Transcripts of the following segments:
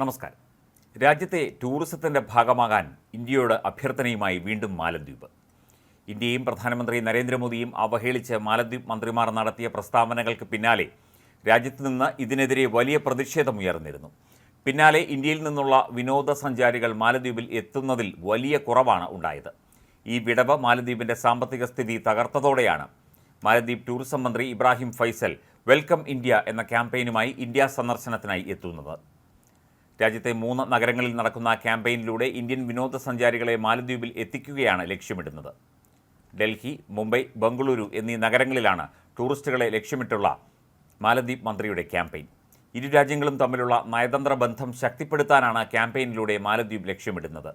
നമസ്കാരം. രാജ്യത്തെ ടൂറിസത്തിന്റെ ഭാഗമാകാൻ ഇന്ത്യയോട് അഭ്യർത്ഥനയുമായി വീണ്ടും മാലദ്വീപ്. ഇന്ത്യയും പ്രധാനമന്ത്രി നരേന്ദ്രമോദിയും അവഹേളിച്ച് മാലദ്വീപ് മന്ത്രിമാർ നടത്തിയ പ്രസ്താവനകൾക്ക് പിന്നാലെ രാജ്യത്ത് നിന്ന് ഇതിനെതിരെ വലിയ പ്രതിഷേധമുയർന്നിരുന്നു പിന്നാലെ ഇന്ത്യയിൽ നിന്നുള്ള വിനോദസഞ്ചാരികൾ മാലദ്വീപിൽ എത്തുന്നതിൽ വലിയ കുറവാണ് ഉണ്ടായത്. ഈ വിടവ് മാലദ്വീപിന്റെ സാമ്പത്തിക സ്ഥിതി തകർത്തതോടെയാണ്. മാലദ്വീപ് ടൂറിസം മന്ത്രി ഇബ്രാഹിം ഫൈസൽ വെൽക്കം ഇന്ത്യ എന്ന ക്യാമ്പയിനുമായി ഇന്ത്യ സന്ദർശനത്തിനായി എത്തുന്നത്. രാജ്യത്തെ മൂന്ന് നഗരങ്ങളിൽ നടക്കുന്ന ക്യാമ്പയിനിലൂടെ ഇന്ത്യൻ വിനോദസഞ്ചാരികളെ മാലദ്വീപിൽ എത്തിക്കുകയാണ് ലക്ഷ്യമിടുന്നത്. ഡൽഹി മുംബൈ ബംഗളൂരു എന്നീ നഗരങ്ങളിലാണ് ടൂറിസ്റ്റുകളെ ലക്ഷ്യമിട്ടുള്ള മാലദ്വീപ് മന്ത്രിയുടെ ക്യാമ്പയിൻ. ഇരു രാജ്യങ്ങളും തമ്മിലുള്ള നയതന്ത്ര ബന്ധം ശക്തിപ്പെടുത്താനാണ് ക്യാമ്പയിനിലൂടെ മാലദ്വീപ് ലക്ഷ്യമിടുന്നത്.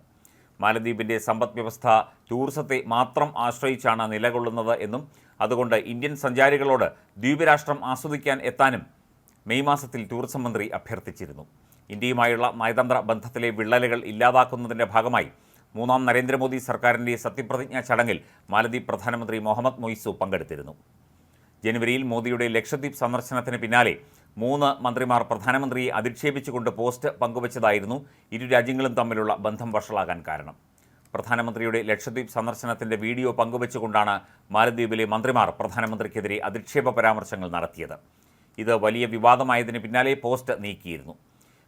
മാലദ്വീപിന്റെ സമ്പദ് വ്യവസ്ഥ ടൂറിസത്തെ മാത്രം ആശ്രയിച്ചാണ് നിലകൊള്ളുന്നത് എന്നും അതുകൊണ്ട് ഇന്ത്യൻ സഞ്ചാരികളോട് ദ്വീപ് രാഷ്ട്രം ആസ്വദിക്കാൻ എത്താനും മെയ് മാസത്തിൽ ടൂറിസം മന്ത്രി അഭ്യർത്ഥിച്ചിരുന്നു. ഇന്ത്യയുമായുള്ള നയതന്ത്ര ബന്ധത്തിലെ വിള്ളലുകൾ ഇല്ലാതാക്കുന്നതിന്റെ ഭാഗമായി മൂന്നാം നരേന്ദ്രമോദി സർക്കാരിന്റെ സത്യപ്രതിജ്ഞാ ചടങ്ങിൽ മാലദ്വീപ് പ്രധാനമന്ത്രി മുഹമ്മദ് മൊയ്സു പങ്കെടുത്തിരുന്നു. ജനുവരിയിൽ മോദിയുടെ ലക്ഷദ്വീപ് സന്ദർശനത്തിന് പിന്നാലെ മൂന്ന് മന്ത്രിമാർ പ്രധാനമന്ത്രിയെ അധിക്ഷേപിച്ചുകൊണ്ട് പോസ്റ്റ് പങ്കുവച്ചതായിരുന്നു ഇരു രാജ്യങ്ങളും തമ്മിലുള്ള ബന്ധം വഷളാകാൻ കാരണം. പ്രധാനമന്ത്രിയുടെ ലക്ഷദ്വീപ് സന്ദർശനത്തിന്റെ വീഡിയോ പങ്കുവച്ചുകൊണ്ടാണ് മാലദ്വീപിലെ മന്ത്രിമാർ പ്രധാനമന്ത്രിക്കെതിരെ അധിക്ഷേപ പരാമർശങ്ങൾ നടത്തിയത്. ഇത് വലിയ വിവാദമായതിന് പിന്നാലെ പോസ്റ്റ് നീക്കിയിരുന്നു.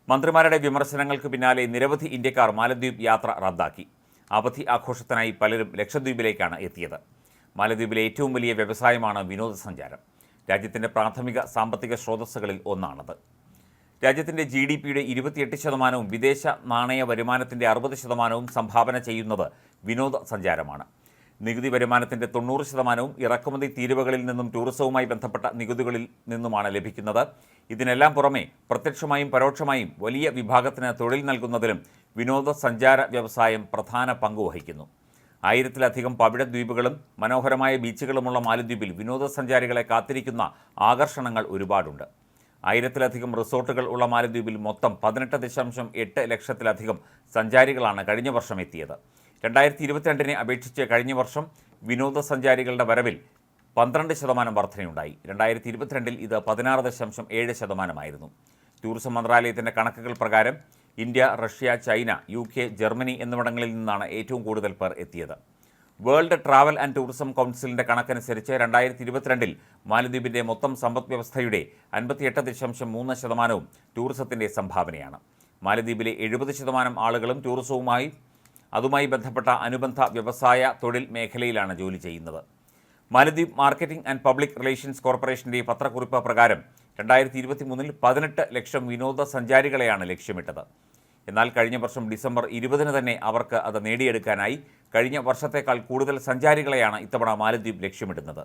മന്ത്രിമാരുടെ വിമർശനങ്ങൾക്ക് പിന്നാലെ നിരവധി ഇന്ത്യക്കാർ മാലദ്വീപ് യാത്ര റദ്ദാക്കി. അവധി ആഘോഷത്തിനായി പലരും ലക്ഷദ്വീപിലേക്കാണ് എത്തിയത്. മാലദ്വീപിലെ ഏറ്റവും വലിയ വ്യവസായമാണ് വിനോദസഞ്ചാരം. രാജ്യത്തിന്റെ പ്രാഥമിക സാമ്പത്തിക സ്രോതസ്സുകളിൽ ഒന്നാണത്. രാജ്യത്തിന്റെ ജി ഡി പിയുടെ ഇരുപത്തിയെട്ട് ശതമാനവും വിദേശ നാണയ വരുമാനത്തിന്റെ അറുപത് ശതമാനവും സംഭാവന ചെയ്യുന്നത് വിനോദസഞ്ചാരമാണ്. നികുതി വരുമാനത്തിന്റെ തൊണ്ണൂറ് ശതമാനവും ഇറക്കുമതി തീരുവകളിൽ നിന്നും ടൂറിസവുമായി ബന്ധപ്പെട്ട നികുതികളിൽ നിന്നുമാണ് ലഭിക്കുന്നത്. ഇതിനെല്ലാം പുറമെ പ്രത്യക്ഷമായും പരോക്ഷമായും വലിയ വിഭാഗത്തിന് തൊഴിൽ നൽകുന്നതിലും വിനോദസഞ്ചാര വ്യവസായം പ്രധാന പങ്ക് വഹിക്കുന്നു. ആയിരത്തിലധികം പവിഴ ദ്വീപുകളും മനോഹരമായ ബീച്ചുകളുമുള്ള മാലദ്വീപിൽ വിനോദസഞ്ചാരികളെ കാത്തിരിക്കുന്ന ആകർഷണങ്ങൾ ഒരുപാടുണ്ട്. ആയിരത്തിലധികം റിസോർട്ടുകൾ ഉള്ള മാലദ്വീപിൽ മൊത്തം പതിനെട്ട് ദശാംശം എട്ട് ലക്ഷത്തിലധികം സഞ്ചാരികളാണ് കഴിഞ്ഞ വർഷം എത്തിയത്. രണ്ടായിരത്തി ഇരുപത്തിരണ്ടിനെ അപേക്ഷിച്ച് കഴിഞ്ഞ വർഷം വിനോദസഞ്ചാരികളുടെ വരവിൽ പന്ത്രണ്ട് ശതമാനം വർധനയുണ്ടായി. രണ്ടായിരത്തി ഇരുപത്തിരണ്ടിൽ ഇത് പതിനാറ് ദശാംശം ഏഴ് ശതമാനമായിരുന്നു. ടൂറിസം മന്ത്രാലയത്തിന്റെ കണക്കുകൾ പ്രകാരം India Russia China U K Germany എന്നിവിടങ്ങളിൽ നിന്നാണ് ഏറ്റവും കൂടുതൽ പേർ എത്തിയത്. വേൾഡ് ട്രാവൽ ആൻഡ് ടൂറിസം കൗൺസിലിന്റെ കണക്കനുസരിച്ച് രണ്ടായിരത്തി ഇരുപത്തിരണ്ടിൽ മാലദ്വീപിന്റെ മൊത്തം സമ്പദ് വ്യവസ്ഥയുടെ അൻപത്തിയെട്ട് ദശാംശം മൂന്ന് ശതമാനവും ടൂറിസത്തിന്റെ സംഭാവനയാണ്. മാലദ്വീപിലെ എഴുപത് ശതമാനം ആളുകളും ടൂറിസവുമായി അതുമായി ബന്ധപ്പെട്ട അനുബന്ധ വ്യവസായ തൊഴിൽ മേഖലയിലാണ് ജോലി ചെയ്യുന്നത്. മാലദ്വീപ് മാർക്കറ്റിംഗ് ആൻഡ് പബ്ലിക് റിലേഷൻസ് കോർപ്പറേഷന്റെ പത്രക്കുറിപ്പ് പ്രകാരം രണ്ടായിരത്തി ഇരുപത്തി മൂന്നിൽ പതിനെട്ട് ലക്ഷം വിനോദസഞ്ചാരികളെയാണ് ലക്ഷ്യമിട്ടത്. എന്നാൽ കഴിഞ്ഞ വർഷം ഡിസംബർ ഇരുപതിന് തന്നെ അവർക്ക് അത് നേടിയെടുക്കാനായി കഴിഞ്ഞ വർഷത്തേക്കാൾ കൂടുതൽ സഞ്ചാരികളെയാണ് ഇത്തവണ മാലദ്വീപ് ലക്ഷ്യമിടുന്നത്.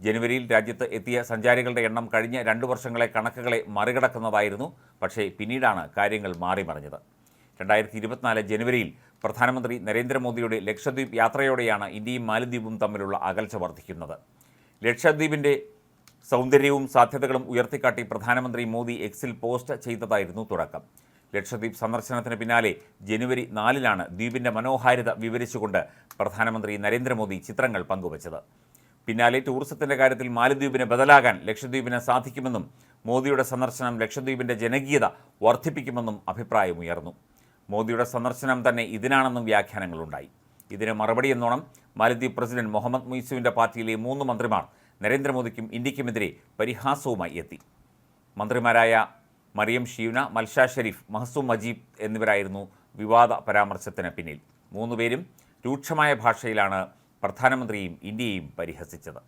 ജനുവരിയിൽ രാജ്യത്ത് എത്തിയ സഞ്ചാരികളുടെ എണ്ണം കഴിഞ്ഞ രണ്ട് വർഷങ്ങളെ കണക്കുകളെ മറികടക്കുന്നതായിരുന്നു. പക്ഷേ പിന്നീടാണ് കാര്യങ്ങൾ മാറിമറിഞ്ഞത്. രണ്ടായിരത്തി ഇരുപത്തിനാല് ജനുവരിയിൽ പ്രധാനമന്ത്രി നരേന്ദ്രമോദിയുടെ ലക്ഷദ്വീപ് യാത്രയോടെയാണ് ഇന്ത്യയും മാലദ്വീപും തമ്മിലുള്ള അകൽച്ച വർദ്ധിക്കുന്നത്. ലക്ഷദ്വീപിന്റെ സൗന്ദര്യവും സാധ്യതകളും ഉയർത്തിക്കാട്ടി പ്രധാനമന്ത്രി മോദി എക്സിൽ പോസ്റ്റ് ചെയ്തതായിരുന്നു തുടക്കം. ലക്ഷദ്വീപ് സന്ദർശനത്തിന് പിന്നാലെ ജനുവരി നാലിലാണ് ദ്വീപിന്റെ മനോഹാരിത വിവരിച്ചുകൊണ്ട് പ്രധാനമന്ത്രി നരേന്ദ്രമോദി ചിത്രങ്ങൾ പങ്കുവച്ചത്. പിന്നാലെ ടൂറിസത്തിന്റെ കാര്യത്തിൽ മാലദ്വീപിന് ബദലാകാൻ ലക്ഷദ്വീപിന് സാധിക്കുമെന്നും മോദിയുടെ സന്ദർശനം ലക്ഷദ്വീപിന്റെ ജനകീയത വർദ്ധിപ്പിക്കുമെന്നും അഭിപ്രായമുയർന്നു. മോദിയുടെ സന്ദർശനം തന്നെ ഇതിനാണെന്നും വ്യാഖ്യാനങ്ങളുണ്ടായി. ഇതിന് മറുപടി എന്നോണം മാലദ്വീപ് പ്രസിഡന്റ് മുഹമ്മദ് മുയ്സുവിന്റെ പാർട്ടിയിലെ മൂന്ന് മന്ത്രിമാർ നരേന്ദ്രമോദിക്കും ഇന്ത്യക്കുമെതിരെ പരിഹാസവുമായി എത്തി. മന്ത്രിമാരായ മറിയം ഷീവന മൽഷാ ഷെരീഫ് മഹസൂം മജീബ് എന്നിവരായിരുന്നു വിവാദ പരാമർശത്തിന് പിന്നിൽ. മൂന്നുപേരും രൂക്ഷമായ ഭാഷയിലാണ് പ്രധാനമന്ത്രിയും ഇന്ത്യയെയും പരിഹസിച്ചത്.